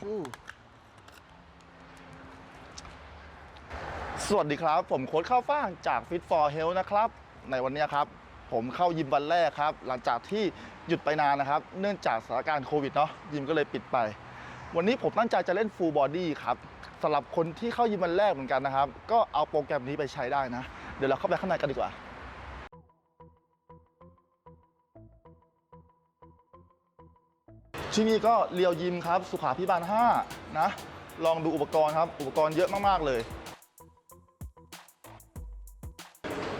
สวัสดีครับ ผมโค้ดข้าวฟ่างจาก Fit for Health นะครับ ในวันนี้ครับ ผมเข้ายิมวันแรกครับ หลังจากที่หยุดไปนานนะครับ เนื่องจากสถานการณ์โควิดเนาะยิมก็เลยปิดไป วันนี้ผมตั้งใจจะเล่น Full Body ครับสำหรับคนที่เข้ายิมวันแรกเหมือนกันนะครับ ก็เอาโปรแกรมนี้ไปใช้ได้นะ เดี๋ยวเราเข้าไปข้างในกันดีกว่า ที่นี่ก็เรียวยิมครับ สุขาพิบาล 5 นะ ลองดูอุปกรณ์ครับ อุปกรณ์เยอะมาก ๆ เลย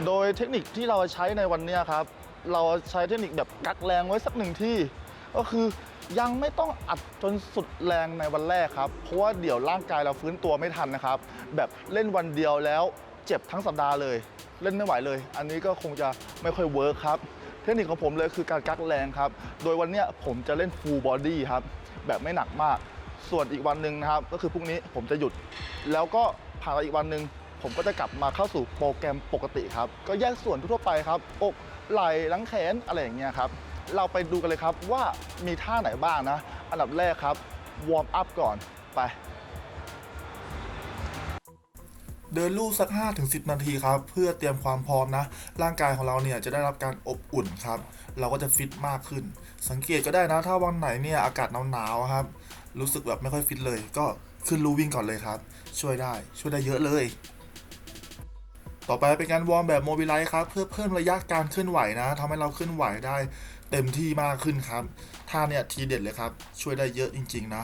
โดยเทคนิคที่เราใช้ในวันนี้ครับ เราใช้เทคนิคแบบกักแรงไว้สักหนึ่งที่ ก็คือยังไม่ต้องอัดจนสุดแรงในวันแรกครับ เพราะว่าเดี๋ยวร่างกายเราฟื้นตัวไม่ทันนะครับ แบบเล่นวันเดียวแล้วเจ็บทั้งสัปดาห์เลย เล่นไม่ไหวเลย อันนี้ก็คงจะไม่ค่อยเวิร์คครับ ทคนิคของผมเลยคือการกักแรงครับ โดยวันนี้ผมจะเล่น full body ครับ แบบไม่หนักมาก ส่วนอีกวันหนึ่งนะครับ ก็คือพรุ่งนี้ผมจะหยุด แล้วก็ผ่านไปอีกวันหนึ่งผมก็จะกลับมาเข้าสู่โปรแกรมปกติครับ ก็แยกส่วนทั่วไปครับ อกไหล่หลังแขนอะไรอย่างเงี้ยครับ เราไปดูกันเลยครับว่ามีท่าไหนบ้างนะ อันดับแรกครับวอร์มอัพก่อนไป เดินลู่สัก 5-10 นาทีครับ เพื่อเตรียมความพร้อมนะ ร่างกายของเราเนี่ยจะได้รับการอบอุ่นครับ เราก็จะฟิตมากขึ้น สังเกตก็ได้นะถ้าวันไหนเนี่ยอากาศหนาวๆครับ รู้สึกแบบไม่ค่อยฟิตเลย ก็ขึ้นลู่วิ่งก่อนเลยครับ ช่วยได้ช่วยได้เยอะเลย ต่อไปเป็นการวอร์มแบบโมบิไลซ์ครับ เพื่อเพิ่มระยะการเคลื่อนไหวนะทำให้เราเคลื่อนไหวได้เต็มที่มากขึ้นครับท่าเนี่ยทีเด็ดเลยครับ ช่วยได้เยอะจริง ๆ นะ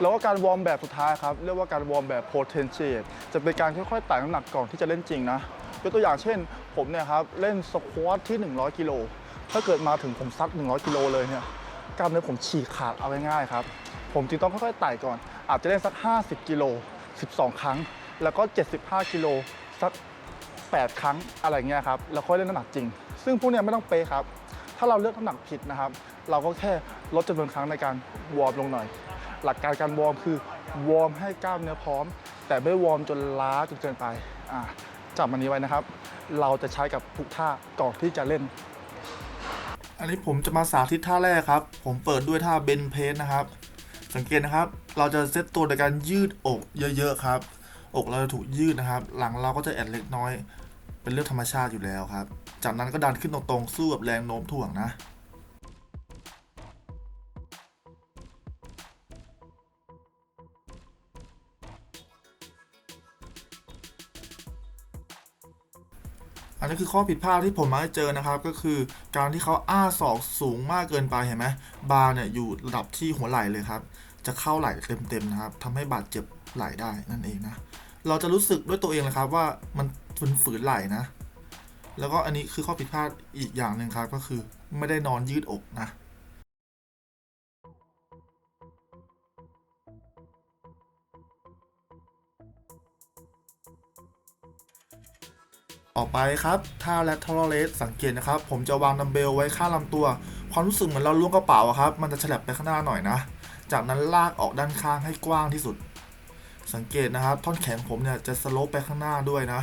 แล้วก็การวอร์มแบบสุดท้ายครับเรียกว่าการวอร์มแบบ potentiate จะเป็นการค่อยๆไต่น้ำหนักก่อนที่จะเล่นจริงนะยกตัวอย่างเช่น ผมเนี่ยครับเล่นสควอตที่ 100 กิโลถ้าเกิดมาถึงผมซัด 100 กิโลเลยเนี่ยกล้ามเนื้อผมฉีกขาดเอาง่ายๆครับ ผมจึงต้องค่อยๆไต่ก่อน อาจจะเล่นสัก 50 กิโล 12 ครั้ง แล้วก็ 75 กิโลสัก 8 ครั้งอะไรเงี้ยครับ แล้วค่อยเล่นน้ำหนักจริง ซึ่งพวกเนี้ยไม่ต้องเป๊ะครับ ถ้าเราเลือกน้ำหนักผิดนะครับ เราก็แค่ลดจำนวนครั้งในการวอร์มลงหน่อย หลักการการวอร์มคือวอร์มให้กล้ามเนื้อพร้อม แต่ไม่วอร์มจนล้าจนเกินไปอ่าจำมันนี้ไว้นะครับ เราจะใช้กับทุกท่าก่อนที่จะเล่น อันนี้ผมจะมาสาธิตท่าแรกครับ ผมเปิดด้วยท่าเบนเพสนะครับ สังเกตนะครับ เราจะเซตตัวโดยการยืดอกเยอะๆครับ อกเราจะถูกยืดนะครับ หลังเราก็จะแอนเล็กน้อย เป็นเรื่องธรรมชาติอยู่แล้วครับ จากนั้นก็ดันขึ้นตรงๆสู้กับแรงโน้มถ่วงนะ อันนี้คือข้อผิดพลาดที่ผมมาเจอนะครับ ก็คือการที่เขาอ้าศอกสูงมากเกินไปเห็นไหมบาร์เนี่ยอยู่ระดับที่หัวไหล่เลยครับ จะเข้าไหล่เต็มๆนะครับทำให้บาดเจ็บไหล่ได้นั่นเองนะเราจะรู้สึกด้วยตัวเองเลยครับว่ามันฝืนฝืนไหล่นะ แล้วก็อันนี้คือข้อผิดพลาดอีกอย่างหนึ่งครับ ก็คือไม่ได้นอนยืดอกนะ ต่อไปครับท่า lateral raise สังเกตนะครับ ผมจะวางดัมเบลไว้ข้างลำตัว ความรู้สึกเหมือนเราล้วงกระเป๋าครับ มันจะฉลับไปข้างหน้าหน่อยนะ จากนั้นลากออกด้านข้างให้กว้างที่สุด สังเกตนะครับ ท่อนแขนผมเนี่ยจะสโลปไปข้างหน้าด้วยนะ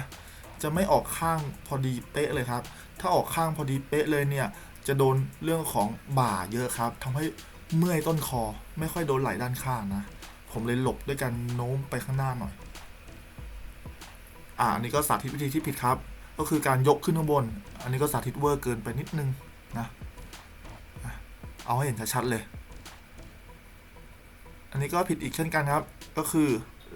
จะไม่ออกข้างพอดีเป๊ะเลยครับ ถ้าออกข้างพอดีเป๊ะเลยเนี่ยจะโดนเรื่องของบ่าเยอะครับทำให้เมื่อยต้นคอ ไม่ค่อยโดนไหล่ด้านข้างนะ ผมเลยหลบด้วยการโน้มไปข้างหน้าหน่อย อ่าอันนี้ก็สาธิตวิธีที่ผิดครับ ก็คือการยกขึ้นข้างบน อันนี้ก็สาธิตเวอร์เกินไปนิดนึงนะเอาให้เห็นชัดๆเลย อันนี้ก็ผิดอีกเช่นกันครับ ก็คือ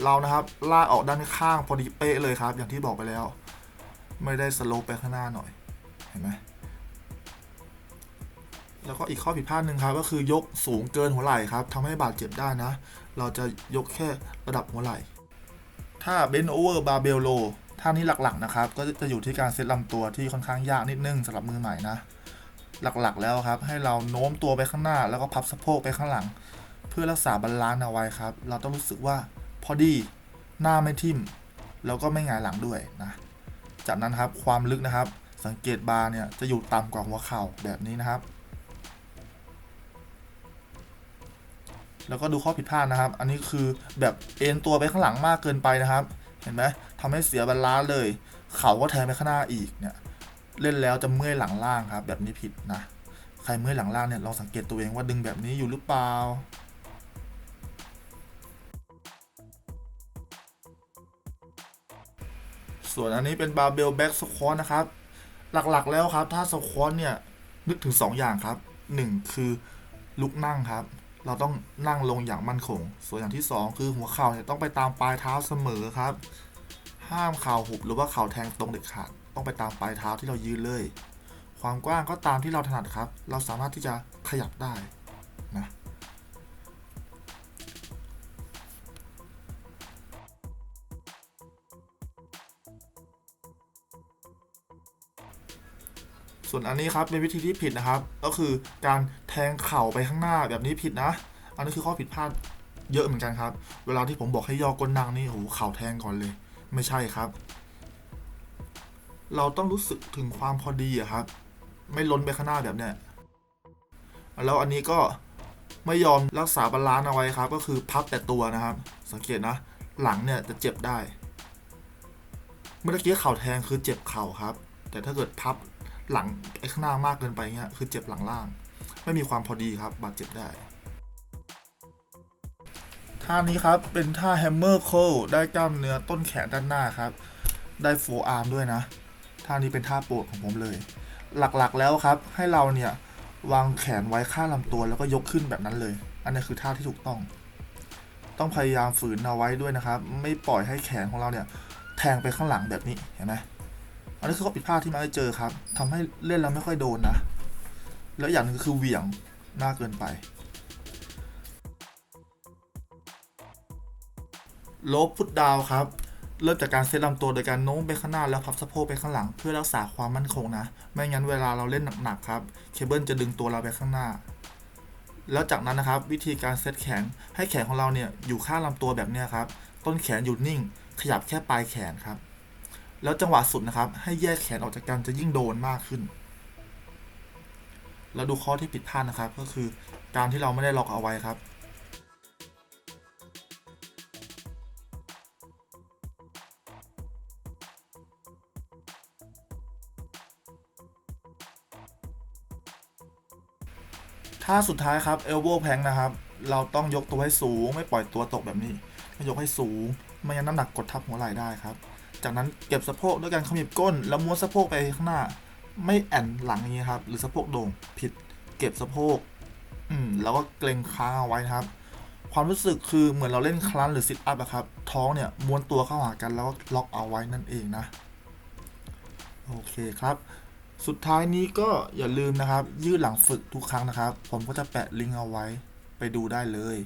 เรานะครับลากออกด้านข้างพอดีเป๊ะเลยครับ อย่างที่บอกไปแล้ว ไม่ได้สโลปไปข้างหน้าหน่อย เห็นไหมแล้วก็อีกข้อผิดพลาดหนึ่งครับ ก็คือยกสูงเกินหัวไหล่ครับทำให้บาดเจ็บได้นะ เราจะยกแค่ระดับหัวไหล่ ถ้าเบนโอเวอร์บาร์เบลโล ท่านี้หลักๆนะครับ ก็จะอยู่ที่การเซตลำตัวที่ค่อนข้างยากนิดนึงสำหรับมือใหม่นะ หลักๆแล้วครับ ให้เราโน้มตัวไปข้างหน้า แล้วก็พับสะโพกไปข้างหลัง เพื่อรักษาบาลานซ์เอาไว้ครับ เราต้องรู้สึกว่าพอดีหน้าไม่ทิ่ม แล้วก็ไม่หงายหลังด้วยนะ จากนั้นครับความลึกนะครับ สังเกตบาร์เนี่ยจะอยู่ต่ำกว่าหัวเข่าแบบนี้นะครับ แล้วก็ดูข้อผิดพลาดนะครับ อันนี้คือแบบเอ็นตัวไปข้างหลังมากเกินไปนะครับ เห็นไหม ทำให้เสียบาลานซ์เลย เข่าก็แทงไปข้างหน้าอีกเนี่ย เล่นแล้วจะเมื่อยหลังล่างครับ แบบนี้ผิดนะ ใครเมื่อยหลังล่างเนี่ยลองสังเกตตัวเองว่าดึงแบบนี้อยู่หรือเปล่าส่วนอันนี้เป็นบาร์เบลแบ็กสควอตนะครับ หลักๆแล้วครับ ถ้าสควอตเนี่ย นึกถึง 2 อย่างครับ 1 คือลุกนั่งครับ เราต้องนั่งลงอย่างมั่นคง ส่วนอย่างที่ 2 คือหัวเข่าเนี่ยต้องไปตามปลายเท้าเสมอครับ ห้ามเข่าหุบหรือว่าเข่าแทงตรงเด็ดขาดต้องไปตามปลายเท้าที่เรายืนเลย ความกว้างก็ตามที่เราถนัดครับ เราสามารถที่จะขยับได้นะส่วนอันนี้ครับเป็นวิธีที่ผิดนะครับ ก็คือการแทงเข่าไปข้างหน้าแบบนี้ผิดนะ อันนี้คือข้อผิดพลาดเยอะเหมือนกันครับ เวลาที่ผมบอกให้ย่อก้นนั่งนี่โหเข่าแทงก่อนเลย ไม่ใช่ครับ เราต้องรู้สึกถึงความพอดีอะครับ ไม่ล้นไปข้างหน้าแบบเนี้ยแล้วอันนี้ก็ไม่ยอมรักษาบาลานซ์เอาไว้ครับ ก็คือพับแต่ตัวนะครับ สังเกตนะ หลังเนี่ยจะเจ็บได้ เมื่อกี้เข่าแทงคือเจ็บเข่าครับ แต่ถ้าเกิดพับหลังไอ้ข้างหน้ามากเกินไปเงี้ยคือเจ็บหลังล่าง ไม่มีความพอดีครับ บาดเจ็บได้ ท่านี้ครับ เป็นท่าแฮมเมอร์โคได้กล้ามเนื้อต้นแขนด้านหน้าครับ ได้โฟอาร์มด้วยนะ ท่านี้เป็นท่าโปรดของผมเลย หลักๆแล้วครับ ให้เราเนี่ยวางแขนไว้ข้างลำตัวแล้วก็ยกขึ้นแบบนั้นเลย อันนี้คือท่าที่ถูกต้อง ต้องพยายามฝืนเอาไว้ด้วยนะครับ ไม่ปล่อยให้แขนของเราเนี่ย แทงไปข้างหลังแบบนี้เห็นไหมอันนี้คือข้อผิดพลาดที่มาได้เจอครับทำให้เล่นแล้วไม่ค่อยโดนนะ แล้วอย่างหนึงก็คือเหวี่ยงมากเกินไป ลบพุทดาวครับ เริ่มจากการเซตลำตัวโดยการโน้มไปข้างหน้าแล้วพับสะโพกไปข้างหลัง เพื่อรักษาความมั่นคงนะ ไม่งั้นเวลาเราเล่นหนักๆครับ เคเบิลจะดึงตัวเราไปข้างหน้า แล้วจากนั้นนะครับ วิธีการเซตแขนให้แขนของเราเนี่ยอยู่ข้างลำตัวแบบนี้ครับ ต้นแขนอยู่นิ่ง ขยับแค่ปลายแขนครับ แล้วจังหวะสุดนะครับ ให้แยกแขนออกจากกันจะยิ่งโดนมากขึ้นแล้วดูข้อที่ผิดพลาดนะครับ ก็คือการที่เราไม่ได้ล็อกเอาไว้ครับ ท่าสุดท้ายครับ elbow plank นะครับ เราต้องยกตัวให้สูง ไม่ปล่อยตัวตกแบบนี้ให้ยกให้สูงไม่งั้นน้ำหนักกดทับหัวไหล่ได้ครับ จากนั้นเก็บสะโพกด้วยการขมิบก้น แล้วม้วนสะโพกไปข้างหน้า ไม่แอนหลังอย่างนี้ครับ หรือสะโพกโด่งผิด เก็บสะโพก อืมแล้วก็เกรงค้างเอาไว้นะครับ ความรู้สึกคือเหมือนเราเล่นคลันหรือซิทอัพอะครับ ท้องเนี่ยม้วนตัวเข้าหากันแล้วก็ล็อกเอาไว้นั่นเองนะ โอเคครับ สุดท้ายนี้ก็อย่าลืมนะครับ ยืดหลังฝึกทุกครั้งนะครับ ผมก็จะแปะลิงก์เอาไว้ไปดูได้เลย